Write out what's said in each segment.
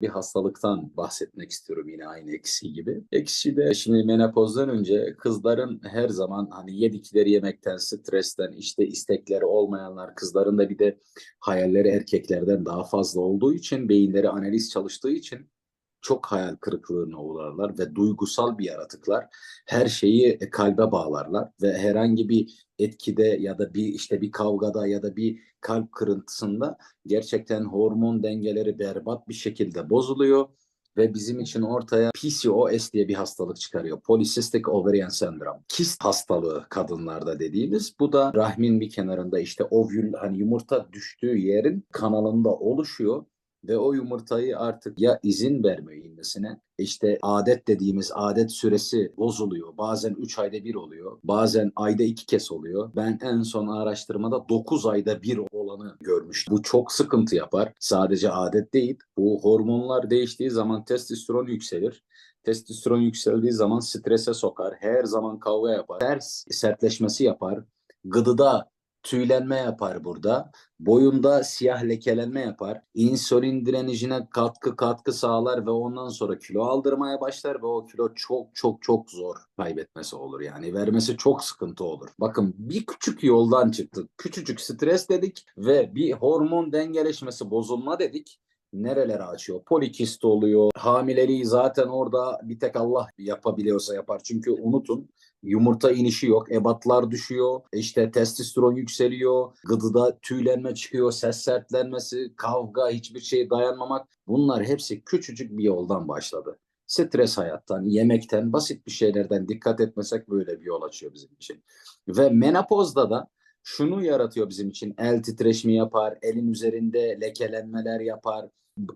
bir hastalıktan bahsetmek istiyorum yine aynı eksi gibi. Eksi de şimdi menopozdan önce kızların her zaman hani yedikleri yemekten, stresten, işte istekleri olmayanlar, kızların da bir de hayalleri erkeklerden daha fazla olduğu için, beyinleri analiz çalıştığı için çok hayal kırıklığına uğrarlar ve duygusal bir yaratıklar. Her şeyi kalbe bağlarlar ve herhangi bir etkide ya da bir işte bir kavgada ya da bir kalp kırıntısında gerçekten hormon dengeleri berbat bir şekilde bozuluyor ve bizim için ortaya PCOS diye bir hastalık çıkarıyor. Polycystic Ovarian Syndrome. Kist hastalığı kadınlarda dediğimiz. Bu da rahmin bir kenarında işte ovül hani yumurta düştüğü yerin kanalında oluşuyor ve o yumurtayı artık ya izin vermiyor inmesine işte adet dediğimiz adet süresi bozuluyor. Bazen 3 ayda bir oluyor. Bazen ayda 2 kez oluyor. Ben en son araştırmada 9 ayda bir olanı görmüştüm. Bu çok sıkıntı yapar. Sadece adet değil. Bu hormonlar değiştiği zaman testosteron yükselir. Testosteron yükseldiği zaman strese sokar. Her zaman kavga yapar. Ters sertleşmesi yapar. Gıdıda tüylenme yapar burada. Boyunda siyah lekelenme yapar. İnsülin direncine katkı katkı sağlar ve ondan sonra kilo aldırmaya başlar ve o kilo çok çok çok zor kaybetmesi olur. Yani vermesi çok sıkıntı olur. Bakın bir küçük yoldan çıktık. Küçücük stres dedik ve bir hormon dengeleşmesi bozulma dedik nerelere açıyor? Polikist oluyor. Hamileliği zaten orada bir tek Allah yapabiliyorsa yapar. Çünkü unutun yumurta inişi yok. Ebatlar düşüyor. İşte testosteron yükseliyor. Gıdıda tüylenme çıkıyor. Ses sertlenmesi, kavga, hiçbir şey dayanmamak. Bunlar hepsi küçücük bir yoldan başladı. Stres hayattan, yemekten, basit bir şeylerden dikkat etmesek böyle bir yol açıyor bizim için. Ve menopozda da şunu yaratıyor bizim için. El titreşimi yapar, elin üzerinde lekelenmeler yapar,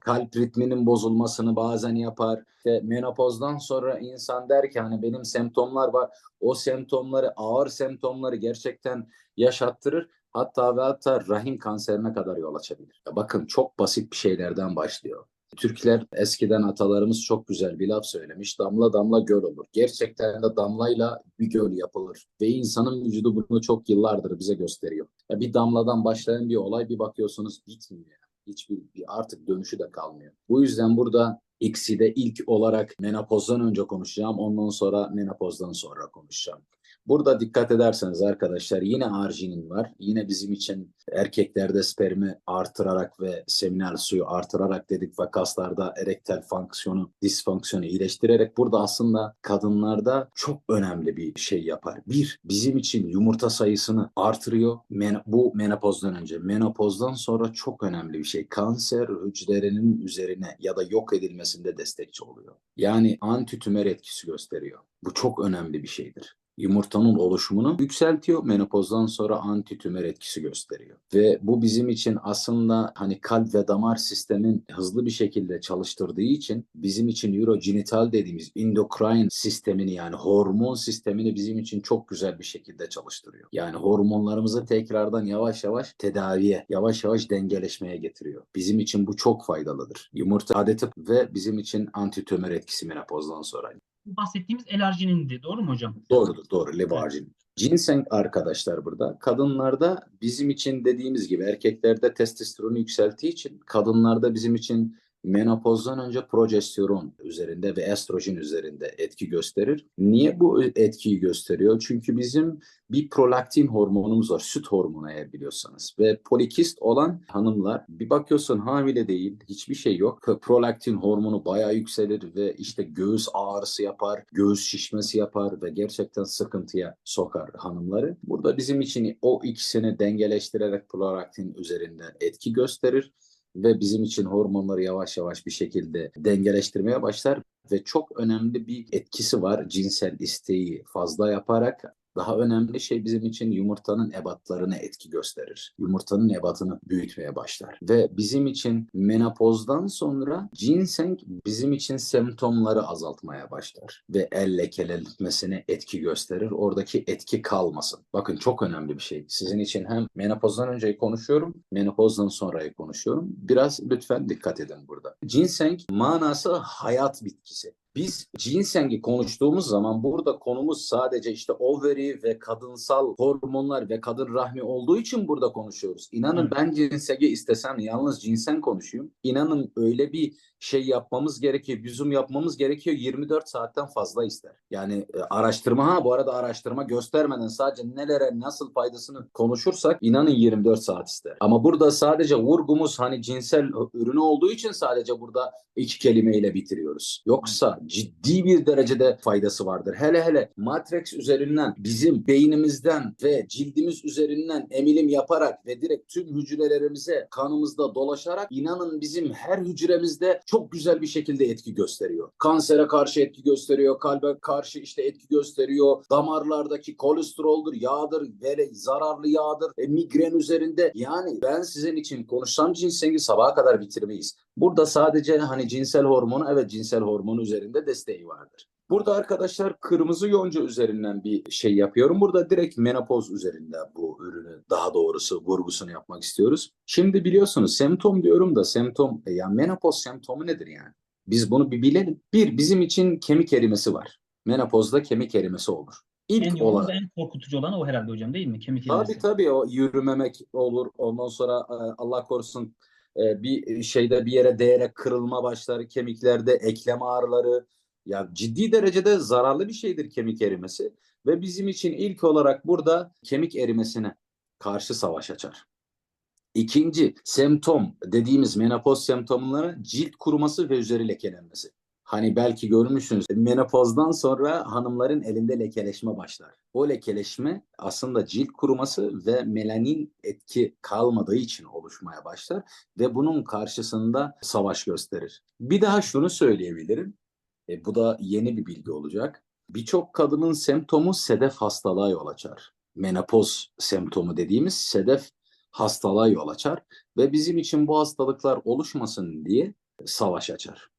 kalp ritminin bozulmasını bazen yapar. İşte menopozdan sonra insan der ki hani benim semptomlar var. O semptomları, ağır semptomları gerçekten yaşattırır. Hatta ve hatta rahim kanserine kadar yol açabilir. Bakın çok basit bir şeylerden başlıyor. Türkler eskiden atalarımız çok güzel bir laf söylemiş. Damla damla göl olur. Gerçekten de damlayla bir göl yapılır. Ve insanın vücudu bunu çok yıllardır bize gösteriyor. Ya bir damladan başlayan bir olay bir bakıyorsunuz bitmiyor. Hiçbir bir artık dönüşü de kalmıyor. Bu yüzden burada X'i ilk olarak menopozdan önce konuşacağım. Ondan sonra menopozdan sonra konuşacağım. Burada dikkat ederseniz arkadaşlar yine arginin var. Yine bizim için erkeklerde spermi artırarak ve seminal suyu artırarak dedik ve kaslarda erektel fonksiyonu, disfonksiyonu iyileştirerek burada aslında kadınlarda çok önemli bir şey yapar. Bir, bizim için yumurta sayısını artırıyor. Men bu menopozdan önce. Menopozdan sonra çok önemli bir şey. Kanser hücrelerinin üzerine ya da yok edilmesinde destekçi oluyor. Yani antitümer etkisi gösteriyor. Bu çok önemli bir şeydir yumurtanın oluşumunu yükseltiyor. Menopozdan sonra antitümer etkisi gösteriyor. Ve bu bizim için aslında hani kalp ve damar sistemin hızlı bir şekilde çalıştırdığı için bizim için urogenital dediğimiz endokrin sistemini yani hormon sistemini bizim için çok güzel bir şekilde çalıştırıyor. Yani hormonlarımızı tekrardan yavaş yavaş tedaviye, yavaş yavaş dengeleşmeye getiriyor. Bizim için bu çok faydalıdır. Yumurta adeti ve bizim için antitümer etkisi menopozdan sonra bahsettiğimiz elarjinindi. Doğru mu hocam? Doğrudur, doğru. Levarjin. Ginseng arkadaşlar burada. Kadınlarda bizim için dediğimiz gibi erkeklerde testosteronu yükselttiği için kadınlarda bizim için menopozdan önce progesteron üzerinde ve estrojen üzerinde etki gösterir. Niye bu etkiyi gösteriyor? Çünkü bizim bir prolaktin hormonumuz var. Süt hormonu eğer biliyorsanız. Ve polikist olan hanımlar bir bakıyorsun hamile değil. Hiçbir şey yok. Prolaktin hormonu bayağı yükselir ve işte göğüs ağrısı yapar. Göğüs şişmesi yapar ve gerçekten sıkıntıya sokar hanımları. Burada bizim için o ikisini dengeleştirerek prolaktin üzerinde etki gösterir ve bizim için hormonları yavaş yavaş bir şekilde dengeleştirmeye başlar ve çok önemli bir etkisi var cinsel isteği fazla yaparak daha önemli şey bizim için yumurtanın ebatlarına etki gösterir. Yumurtanın ebatını büyütmeye başlar. Ve bizim için menopozdan sonra ginseng bizim için semptomları azaltmaya başlar. Ve el lekelenmesine etki gösterir. Oradaki etki kalmasın. Bakın çok önemli bir şey. Sizin için hem menopozdan önceyi konuşuyorum, menopozdan sonrayı konuşuyorum. Biraz lütfen dikkat edin burada. Ginseng manası hayat bitkisi. Biz ginsengi konuştuğumuz zaman burada konumuz sadece işte ovary ve kadınsal hormonlar ve kadın rahmi olduğu için burada konuşuyoruz. İnanın Evet. ben ginsengi istesem yalnız cinsen konuşayım. İnanın öyle bir şey yapmamız gerekiyor, zoom yapmamız gerekiyor 24 saatten fazla ister. Yani e, araştırma ha bu arada araştırma göstermeden sadece nelere nasıl faydasını konuşursak inanın 24 saat ister. Ama burada sadece vurgumuz hani cinsel ürünü olduğu için sadece burada iki kelimeyle bitiriyoruz. Yoksa ciddi bir derecede faydası vardır. Hele hele Matrix üzerinden bizim beynimizden ve cildimiz üzerinden emilim yaparak ve direkt tüm hücrelerimize kanımızda dolaşarak inanın bizim her hücremizde çok güzel bir şekilde etki gösteriyor. Kansere karşı etki gösteriyor, kalbe karşı işte etki gösteriyor. Damarlardaki kolesteroldur, yağdır, ve zararlı yağdır, e, migren üzerinde. Yani ben sizin için konuşsam cinsengi sabaha kadar bitirmeyiz. Burada sadece hani cinsel hormonu evet cinsel hormonu üzerinde desteği vardır. Burada arkadaşlar kırmızı yonca üzerinden bir şey yapıyorum. Burada direkt menopoz üzerinde bu ürünü daha doğrusu vurgusunu yapmak istiyoruz. Şimdi biliyorsunuz semptom diyorum da semptom e, ya menopoz semptomu nedir yani? Biz bunu bir bilelim. Bir bizim için kemik erimesi var. Menopozda kemik erimesi olur. İlk En olarak. en korkutucu olan o herhalde hocam değil mi? Kemik Tabii erimesi. tabii o yürümemek olur. Ondan sonra e, Allah korusun e, bir şeyde bir yere değerek kırılma başlar kemiklerde, eklem ağrıları. Ya ciddi derecede zararlı bir şeydir kemik erimesi ve bizim için ilk olarak burada kemik erimesine karşı savaş açar. İkinci semptom dediğimiz menopoz semptomları cilt kuruması ve üzeri lekelenmesi. Hani belki görmüşsünüz menopozdan sonra hanımların elinde lekeleşme başlar. O lekeleşme aslında cilt kuruması ve melanin etki kalmadığı için oluşmaya başlar ve bunun karşısında savaş gösterir. Bir daha şunu söyleyebilirim. E, bu da yeni bir bilgi olacak. Birçok kadının semptomu sedef hastalığa yol açar. Menopoz semptomu dediğimiz sedef hastalığa yol açar ve bizim için bu hastalıklar oluşmasın diye savaş açar.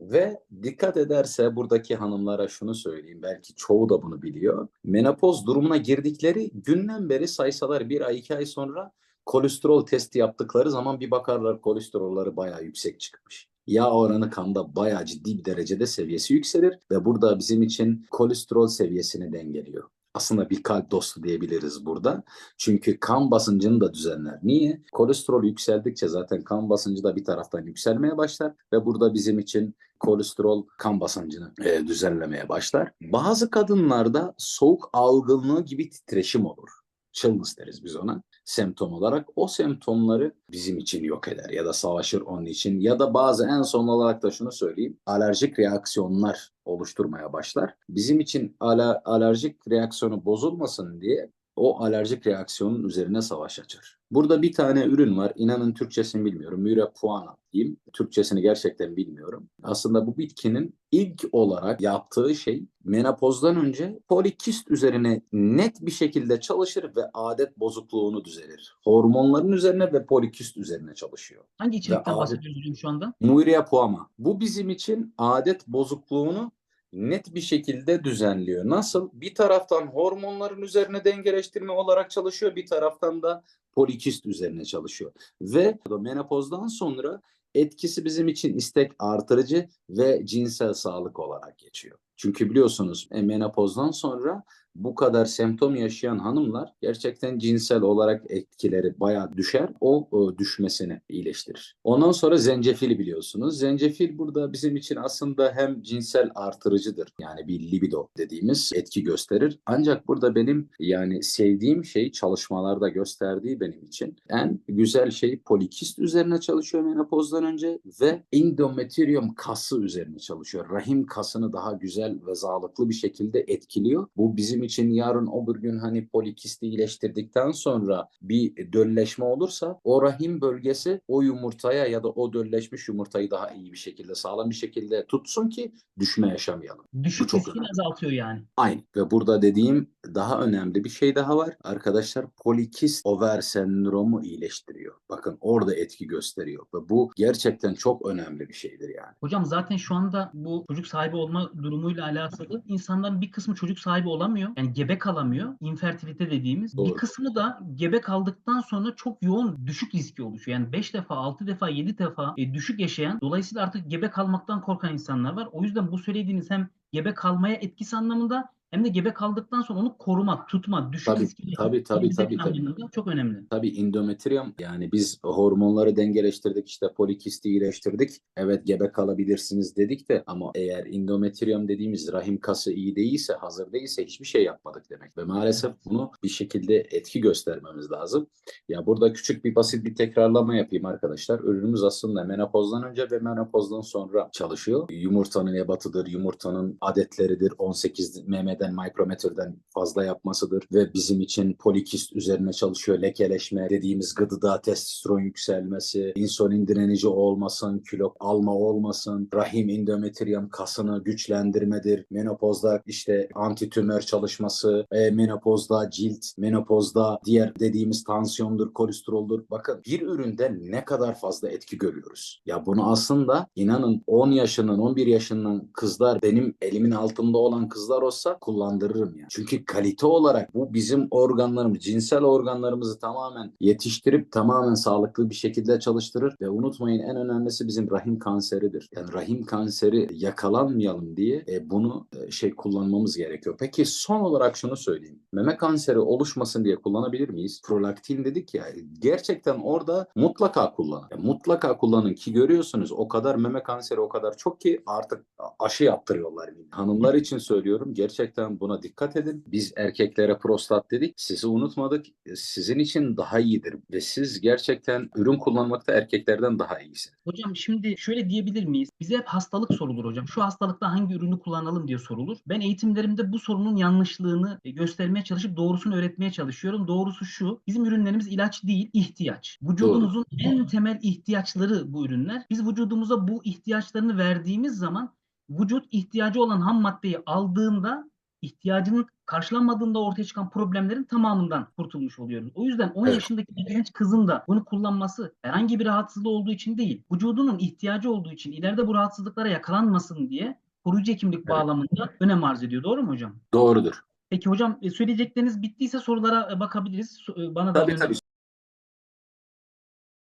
Ve dikkat ederse buradaki hanımlara şunu söyleyeyim, belki çoğu da bunu biliyor. Menopoz durumuna girdikleri günden beri saysalar bir ay iki ay sonra kolesterol testi yaptıkları zaman bir bakarlar kolesterolleri bayağı yüksek çıkmış. Yağ oranı kanda bayağı ciddi bir derecede seviyesi yükselir ve burada bizim için kolesterol seviyesini dengeliyor. Aslında bir kalp dostu diyebiliriz burada. Çünkü kan basıncını da düzenler. Niye? Kolesterol yükseldikçe zaten kan basıncı da bir taraftan yükselmeye başlar ve burada bizim için kolesterol kan basıncını e, düzenlemeye başlar. Bazı kadınlarda soğuk algınlığı gibi titreşim olur. Chillness deriz biz ona semptom olarak. O semptomları bizim için yok eder ya da savaşır onun için ya da bazı en son olarak da şunu söyleyeyim. Alerjik reaksiyonlar oluşturmaya başlar. Bizim için ala, alerjik reaksiyonu bozulmasın diye o alerjik reaksiyonun üzerine savaş açar. Burada bir tane ürün var. İnanın Türkçesini bilmiyorum. Mürepuana diyeyim. Türkçesini gerçekten bilmiyorum. Aslında bu bitkinin ilk olarak yaptığı şey menopozdan önce polikist üzerine net bir şekilde çalışır ve adet bozukluğunu düzelir. Hormonların üzerine ve polikist üzerine çalışıyor. Hangi içerikten bahsediyoruz şu anda? Muria Puama. Bu bizim için adet bozukluğunu net bir şekilde düzenliyor. Nasıl? Bir taraftan hormonların üzerine dengeleştirme olarak çalışıyor, bir taraftan da polikist üzerine çalışıyor. Ve menopozdan sonra etkisi bizim için istek artırıcı ve cinsel sağlık olarak geçiyor. Çünkü biliyorsunuz e, menopozdan sonra bu kadar semptom yaşayan hanımlar gerçekten cinsel olarak etkileri bayağı düşer. O, o düşmesini iyileştirir. Ondan sonra zencefili biliyorsunuz. Zencefil burada bizim için aslında hem cinsel artırıcıdır. Yani bir libido dediğimiz etki gösterir. Ancak burada benim yani sevdiğim şey çalışmalarda gösterdiği benim için en güzel şey polikist üzerine çalışıyor menopozdan önce ve endometrium kası üzerine çalışıyor. Rahim kasını daha güzel ve sağlıklı bir şekilde etkiliyor. Bu bizim için yarın öbür gün hani polikisti iyileştirdikten sonra bir dölleşme olursa o rahim bölgesi o yumurtaya ya da o dölleşmiş yumurtayı daha iyi bir şekilde sağlam bir şekilde tutsun ki düşme yaşamayalım. Düşük çok riskini azaltıyor yani. Aynı. Ve burada dediğim daha önemli bir şey daha var. Arkadaşlar polikist over sendromu iyileştiriyor. Bakın orada etki gösteriyor. Ve bu gerçekten çok önemli bir şeydir yani. Hocam zaten şu anda bu çocuk sahibi olma durumuyla alakalı insanların bir kısmı çocuk sahibi olamıyor. Hocam. Yani gebe kalamıyor. infertilite dediğimiz. Doğru. Bir kısmı da gebe kaldıktan sonra çok yoğun düşük riski oluşuyor. Yani 5 defa, 6 defa, 7 defa e, düşük yaşayan dolayısıyla artık gebe kalmaktan korkan insanlar var. O yüzden bu söylediğiniz hem gebe kalmaya etkisi anlamında hem de gebe kaldıktan sonra onu korumak, tutmak, düşük Tabii, riskli tabii, tabii, tabii, tabii. çok önemli. Tabii endometrium yani biz hormonları dengeleştirdik işte polikisti iyileştirdik. Evet gebe kalabilirsiniz dedik de ama eğer endometrium dediğimiz rahim kası iyi değilse hazır değilse hiçbir şey yapmadık demek. Ve maalesef bunu bir şekilde etki göstermemiz lazım. Ya burada küçük bir basit bir tekrarlama yapayım arkadaşlar. Ürünümüz aslında menopozdan önce ve menopozdan sonra çalışıyor. Yumurtanın ebatıdır, yumurtanın adetleridir, 18 mm'den mikrometreden fazla yapmasıdır ve bizim için polikist üzerine çalışıyor. Lekeleşme dediğimiz gıdıda testosteron yükselmesi, insülin direnici olmasın, kilo alma olmasın, rahim endometrium kasını güçlendirmedir. Menopozda işte antitümör çalışması, e, menopozda cilt, menopozda diğer dediğimiz tansiyondur, kolesteroldur. Bakın bir üründe ne kadar fazla etki görüyoruz. Ya bunu aslında inanın 10 yaşından 11 yaşından kızlar benim elimin altında olan kızlar olsa kullandırırım ya. Çünkü kalite olarak bu bizim organlarımız, cinsel organlarımızı tamamen yetiştirip tamamen sağlıklı bir şekilde çalıştırır ve unutmayın en önemlisi bizim rahim kanseridir. Yani rahim kanseri yakalanmayalım diye e, bunu e, şey kullanmamız gerekiyor. Peki son olarak şunu söyleyeyim. Meme kanseri oluşmasın diye kullanabilir miyiz? Prolaktin dedik ya gerçekten orada mutlaka kullanın. Ya mutlaka kullanın ki görüyorsunuz o kadar meme kanseri o kadar çok ki artık aşı yaptırıyorlar. Hanımlar için söylüyorum gerçekten buna dikkat edin. Biz erkeklere prostat dedik. Sizi unutmadık. Sizin için daha iyidir ve siz gerçekten ürün kullanmakta erkeklerden daha iyisiniz. Hocam şimdi şöyle diyebilir miyiz? Bize hep hastalık sorulur hocam. Şu hastalıkta hangi ürünü kullanalım diye sorulur. Ben eğitimlerimde bu sorunun yanlışlığını e, göstermeye çalışıp doğrusunu öğretmeye çalışıyorum. Doğrusu şu. Bizim ürünlerimiz ilaç değil, ihtiyaç. Vücudumuzun en temel ihtiyaçları bu ürünler. Biz vücudumuza bu ihtiyaçlarını verdiğimiz zaman vücut ihtiyacı olan ham maddeyi aldığında ihtiyacının karşılanmadığında ortaya çıkan problemlerin tamamından kurtulmuş oluyoruz. O yüzden 10 Evet. yaşındaki bir genç kızın da bunu kullanması herhangi bir rahatsızlığı olduğu için değil, vücudunun ihtiyacı olduğu için ileride bu rahatsızlıklara yakalanmasın diye koruyucu hekimlik bağlamında önem arz ediyor. Doğru mu hocam? Doğrudur. Peki hocam e, söyleyecekleriniz bittiyse sorulara e, bakabiliriz. E, Bana da Tabii gönder- tabii